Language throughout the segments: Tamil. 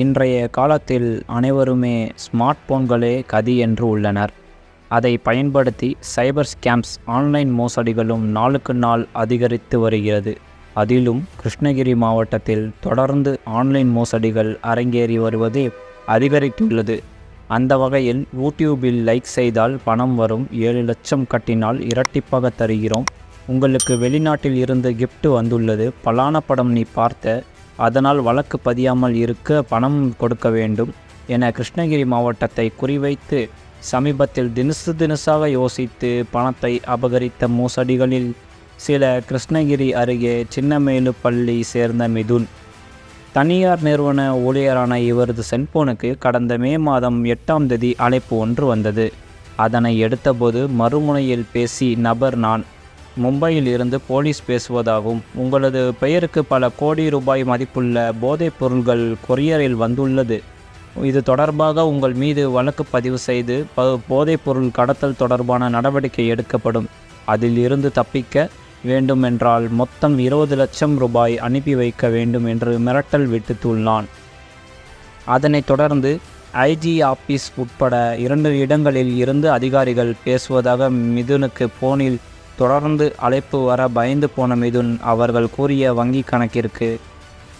இன்றைய காலத்தில் அனைவருமே ஸ்மார்ட் போன்களே கதி என்று உள்ளனர். அதை பயன்படுத்தி சைபர் ஸ்கேம்ஸ் ஆன்லைன் மோசடிகளும் நாளுக்கு நாள் அதிகரித்து வருகிறது. அதிலும் கிருஷ்ணகிரி மாவட்டத்தில் தொடர்ந்து ஆன்லைன் மோசடிகள் அரங்கேறி வருவது அதிகரித்துள்ளது. அந்த வகையில் யூடியூபில் லைக் செய்தால் பணம் வரும் ஏழு லட்சம் கட்டினால் இரட்டிப்பாக தருகிறோம். உங்களுக்கு வெளிநாட்டில் இருந்து கிஃப்ட் வந்துள்ளது. பலான படம் நீ பார்த்த அதனால் வழக்கு பதியாமல் இருக்க பணம் கொடுக்க வேண்டும் என கிருஷ்ணகிரி மாவட்டத்தை குறிவைத்து சமீபத்தில் தினசு தினசாக யோசித்து பணத்தை அபகரித்த மோசடிகளில் சில கிருஷ்ணகிரி அருகே சின்னமேலுப்பள்ளி சேர்ந்த மிதுன். தனியார் நிறுவன ஊழியரான இவரது செல்போனுக்கு கடந்த மே மாதம் எட்டாம் தேதி அழைப்பு ஒன்று வந்தது. அதனை எடுத்தபோது மறுமுனையில் பேசி நபர் நான் மும்பையில் இருந்து போலீஸ் பேசுவதாகவும் உங்களது பெயருக்கு பல கோடி ரூபாய் மதிப்புள்ள போதைப் பொருள்கள் கொரியரில் வந்துள்ளது. இது தொடர்பாக உங்கள் மீது வழக்கு பதிவு செய்து ப போதைப் பொருள் கடத்தல் தொடர்பான நடவடிக்கை எடுக்கப்படும். அதில் இருந்து தப்பிக்க வேண்டுமென்றால் மொத்தம் இருபது லட்சம் ரூபாய் அனுப்பி வைக்க வேண்டும் என்று மிரட்டல் விடுத்துள்ளான். அதனைத் தொடர்ந்து ஐஜி ஆபீஸ் உட்பட இரண்டு இடங்களில் இருந்து அதிகாரிகள் பேசுவதாக மிதுனுக்கு போனில் தொடர்ந்து அழைப்பு வர பயந்து போன மிதுன் அவர்கள் கூறிய வங்கி கணக்கிற்கு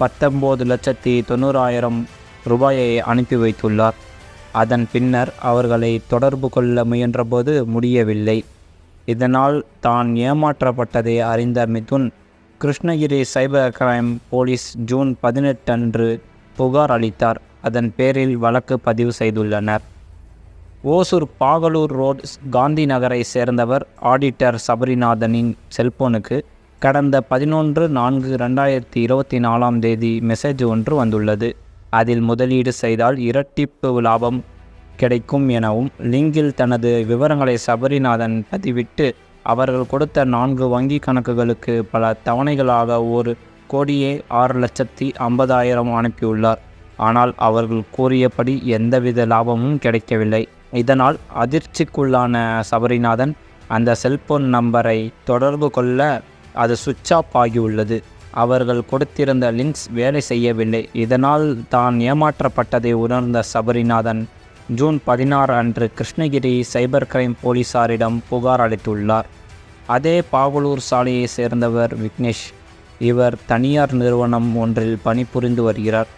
பத்தொம்போது லட்சத்தி தொண்ணூறாயிரம் ரூபாயை அனுப்பி வைத்துள்ளார். அதன் பின்னர் அவர்களை தொடர்பு கொள்ள முயன்றபோது முடியவில்லை. இதனால் தான் ஏமாற்றப்பட்டதை அறிந்த Mithun Krishnagiri cyber crime police June பதினெட்டு அன்று புகார் அளித்தார். அதன் பேரில் வழக்கு பதிவு செய்துள்ளனர். ஓசூர் பாகலூர் ரோட் காந்தி நகரை சேர்ந்தவர் ஆடிட்டர் சபரிநாதனின் செல்போனுக்கு கடந்த பதினொன்று நான்கு ரெண்டாயிரத்தி இருபத்தி நாலாம் தேதி மெசேஜ் ஒன்று வந்துள்ளது. அதில் முதலீடு செய்தால் இரட்டிப்பு லாபம் கிடைக்கும் எனவும் லிங்கில் தனது விவரங்களை சபரிநாதன் பதிவிட்டு அவர்கள் கொடுத்த நான்கு வங்கி கணக்குகளுக்கு பல தவணைகளாக ஒரு கோடியே ஆறு லட்சத்தி ஐம்பதாயிரம் அனுப்பியுள்ளார். ஆனால் அவர்கள் கூறியபடி எந்தவித லாபமும் கிடைக்கவில்லை. இதனால் அதிர்ச்சிக்குள்ளான சபரிநாதன் அந்த செல்போன் நம்பரை தொடர்பு கொள்ள அது சுவிட்ச் ஆஃப் ஆகியுள்ளது. அவர்கள் கொடுத்திருந்த லிங்க்ஸ் வேலை செய்யவில்லை. இதனால் தான் ஏமாற்றப்பட்டதை உணர்ந்த சபரிநாதன் ஜூன் பதினாறு அன்று கிருஷ்ணகிரி சைபர் கிரைம் போலீசாரிடம் புகார் அளித்துள்ளார். அதே பாவலூர் சாலையை சேர்ந்தவர் விக்னேஷ். இவர் தனியார் நிறுவனம் ஒன்றில் பணிபுரிந்து வருகிறார்.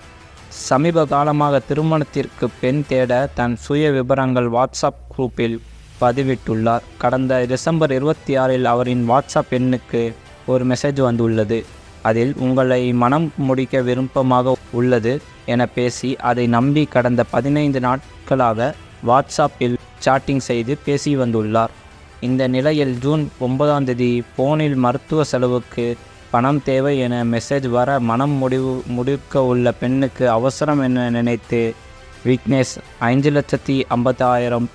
சமீப காலமாக திருமணத்திற்கு பெண் தேட தன் சுய விவரங்கள் வாட்ஸ்அப் குரூப்பில் பதிவிட்டுள்ளார். கடந்த டிசம்பர் இருபத்தி ஆறில் அவரின் வாட்ஸ்அப் எண்ணுக்கு ஒரு மெசேஜ் வந்துள்ளது. அதில் உங்களை மனம் முடிக்க விருப்பமாக உள்ளது என பேசி அதை நம்பி கடந்த பதினைந்து நாட்களாக வாட்ஸ்அப்பில் சாட்டிங் செய்து பேசி வந்துள்ளார். இந்த நிலையில் ஜூன் ஒன்பதாம் தேதி போனில் மருத்துவ செலவுக்கு பணம் தேவை என மெசேஜ் வர மனம் முடிவு முடிக்க உள்ள பெண்ணுக்கு அவசரம் என நினைத்து விக்னேஷ் ஐந்து லட்சத்தி ஐம்பத்தாயிரம்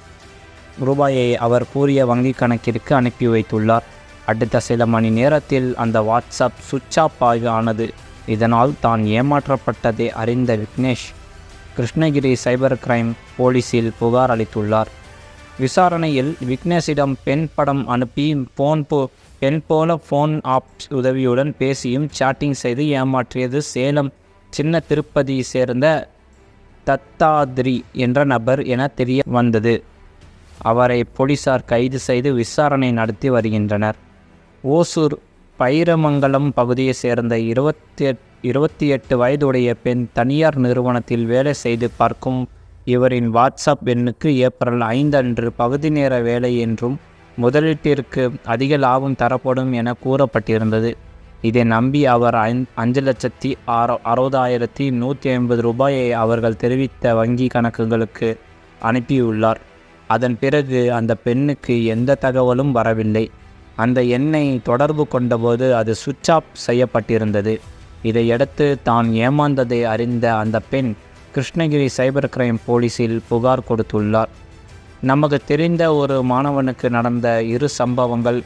ரூபாயை அவர் கூறிய வங்கி கணக்கிற்கு அனுப்பி வைத்துள்ளார். அடுத்த சில மணி நேரத்தில் அந்த வாட்ஸ்அப் சுவிட்ச் ஆஃப் ஆனது. இதனால் தான் ஏமாற்றப்பட்டதை அறிந்த விக்னேஷ் கிருஷ்ணகிரி சைபர் கிரைம் போலீஸில் புகார் அளித்துள்ளார். விசாரணையில் விக்னேஷிடம் பெண் படம் அனுப்பி ஃபோன் போ பெண் போல ஃபோன் ஆப் உதவியுடன் பேசியும் சாட்டிங் செய்து ஏமாற்றியது சேலம் சின்ன திருப்பதியை சேர்ந்த தத்தாத்ரி என்ற நபர் என தெரிய வந்தது. அவரை போலீசார் கைது செய்து விசாரணை நடத்தி வருகின்றனர். ஓசூர் பைரமங்கலம் பகுதியைச் சேர்ந்த இருபத்தி எட் இருபத்தி எட்டு வயதுடைய பெண் தனியார் நிறுவனத்தில் வேலை செய்து பார்க்கும் இவரின் வாட்ஸ்அப் எண்ணுக்கு ஏப்ரல் ஐந்து அன்று பகுதி நேர வேலை என்றும் முதலீட்டிற்கு அதிக லாபம் தரப்படும் என கூறப்பட்டிருந்தது. இதை நம்பி அவர் ஐந் அஞ்சு லட்சத்தி ஆறு அறுபதாயிரத்தி நூற்றி ஐம்பது ரூபாயை அவர்கள் தெரிவித்த வங்கி கணக்குகளுக்கு அனுப்பியுள்ளார். அதன் பிறகு அந்த பெண்ணுக்கு எந்த தகவலும் வரவில்லை. அந்த எண்ணை தொடர்பு கொண்டபோது அது சுவிட்ச் ஆஃப் செய்யப்பட்டிருந்தது. இதையடுத்து தான் ஏமாந்ததை அறிந்த அந்த பெண் கிருஷ்ணகிரி சைபர் கிரைம் போலீஸில் புகார் கொடுத்துள்ளார். நமக்கு தெரிந்த ஒரு மாணவனுக்கு நடந்த இரு சம்பவங்கள்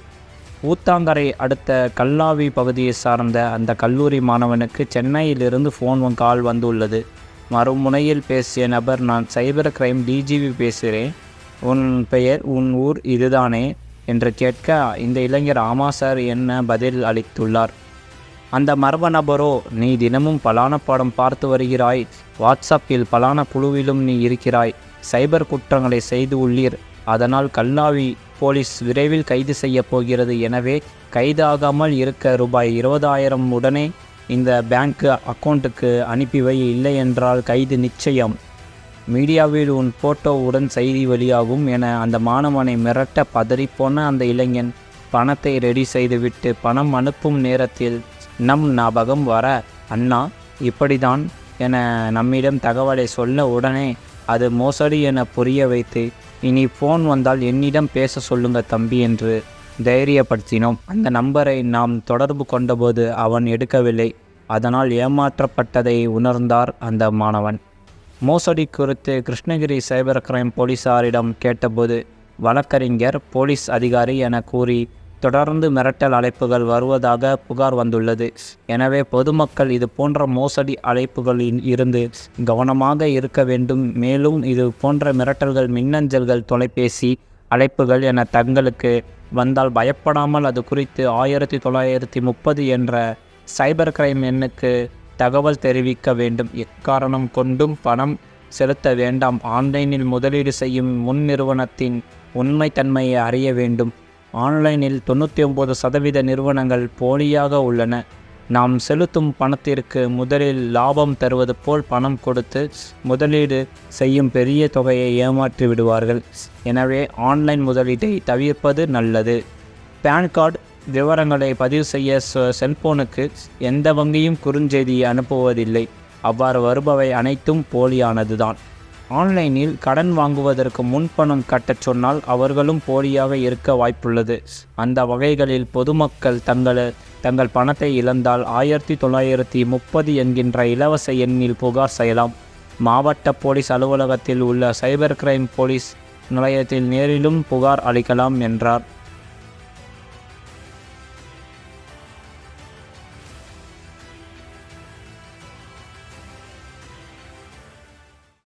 ஊத்தாங்கரை அடுத்த கல்லாவி பகுதியை சார்ந்த அந்த கல்லூரி மாணவனுக்கு சென்னையிலிருந்து ஃபோன் கால் வந்துள்ளது. மறுமுனையில் பேசிய நபர் நான் சைபர் கிரைம் டிஜிபி பேசுகிறேன் உன் பெயர் உன் ஊர் இதுதானே? என்று கேட்க இந்த இளைஞர் ஆமா சார் என்ன பதில் அளித்துள்ளார்? அந்த மர்ம நபரோ நீ தினமும் பலான படம் பார்த்து வருகிறாய். வாட்ஸ்அப்பில் பலான குழுவிலும் நீ இருக்கிறாய். சைபர் குற்றங்களை செய்து உள்ளீர். அதனால் கல்லாவி போலீஸ் விரைவில் கைது செய்ய போகிறது. எனவே கைதாகாமல் இருக்க ரூபாய் இருபதாயிரம் உடனே இந்த பேங்க் அக்கௌண்ட்டுக்கு அனுப்பிவை இல்லை என்றால் கைது நிச்சயம். மீடியாவில் உன் போட்டோவுடன் செய்தி வெளியாகும் என அந்த மாணவனை மிரட்ட பதறிப்போன அந்த இளைஞன். பணத்தை ரெடி செய்துவிட்டு பணம் அனுப்பும் நேரத்தில் நம் ஞாபகம் வர அண்ணா இப்படிதான் என நம்மிடம் தகவலை சொல்ல உடனே அது மோசடி என புரிய வைத்து இனி ஃபோன் வந்தால் என்னிடம் பேச சொல்லுங்க தம்பி என்று தைரியப்படுத்தினோம். அந்த நம்பரை நாம் தொடர்பு கொண்டபோது அவன் எடுக்கவில்லை. அதனால் ஏமாற்றப்பட்டதை உணர்ந்தார் அந்த மாணவன். மோசடி குறித்து கிருஷ்ணகிரி சைபர் கிரைம் போலீசாரிடம் கேட்டபோது வழக்கறிஞர் போலீஸ் அதிகாரி என கூறி தொடர்ந்து மிரட்டல் அழைப்புகள் வருவதாக புகார் வந்துள்ளது. எனவே பொதுமக்கள் இது போன்ற மோசடி அழைப்புகளில் இருந்து கவனமாக இருக்க வேண்டும். மேலும் இது போன்ற மிரட்டல்கள் மின்னஞ்சல்கள் தொலைபேசி அழைப்புகள் என தங்களுக்கு வந்தால் பயப்படாமல் அது குறித்து ஆயிரத்தி தொள்ளாயிரத்தி முப்பது என்ற சைபர் கிரைம் எண்ணுக்கு தகவல் தெரிவிக்க வேண்டும். எக்காரணம் கொண்டும் பணம் செலுத்த வேண்டாம். ஆன்லைனில் முதலீடு செய்யும் முன் நிறுவனத்தின் உண்மைத்தன்மையை அறிய வேண்டும். ஆன்லைனில் தொண்ணூற்றி ஒம்பது சதவீத நிறுவனங்கள் போலியாக உள்ளன. நாம் செலுத்தும் பணத்திற்கு முதலில் லாபம் தருவது போல் பணம் கொடுத்து முதலீடு செய்யும் பெரிய தொகையை ஏமாற்றி விடுவார்கள். எனவே ஆன்லைன் முதலீட்டை தவிர்ப்பது நல்லது. பேன் கார்டு விவரங்களை பதிவு செய்ய செ- செல்போனுக்கு எந்த வங்கியும் குறுஞ்செய்தியை அனுப்புவதில்லை. அவ்வாறு வருபவை அனைத்தும் போலியானதுதான். ஆன்லைனில் கடன் வாங்குவதற்கு முன்பணம் கட்டச் சொன்னால் அவர்களும் போலியாக இருக்க வாய்ப்புள்ளது. அந்த வகைகளில் பொதுமக்கள் தங்கள் தங்கள் பணத்தை இழந்தால் ஆயிரத்தி தொள்ளாயிரத்தி முப்பது என்கின்ற இலவச எண்ணில் புகார் செய்யலாம். மாவட்ட போலீஸ் அலுவலகத்தில் உள்ள சைபர் கிரைம் போலீஸ் நிலையத்தில் நேரிலும் புகார் அளிக்கலாம் என்றார்.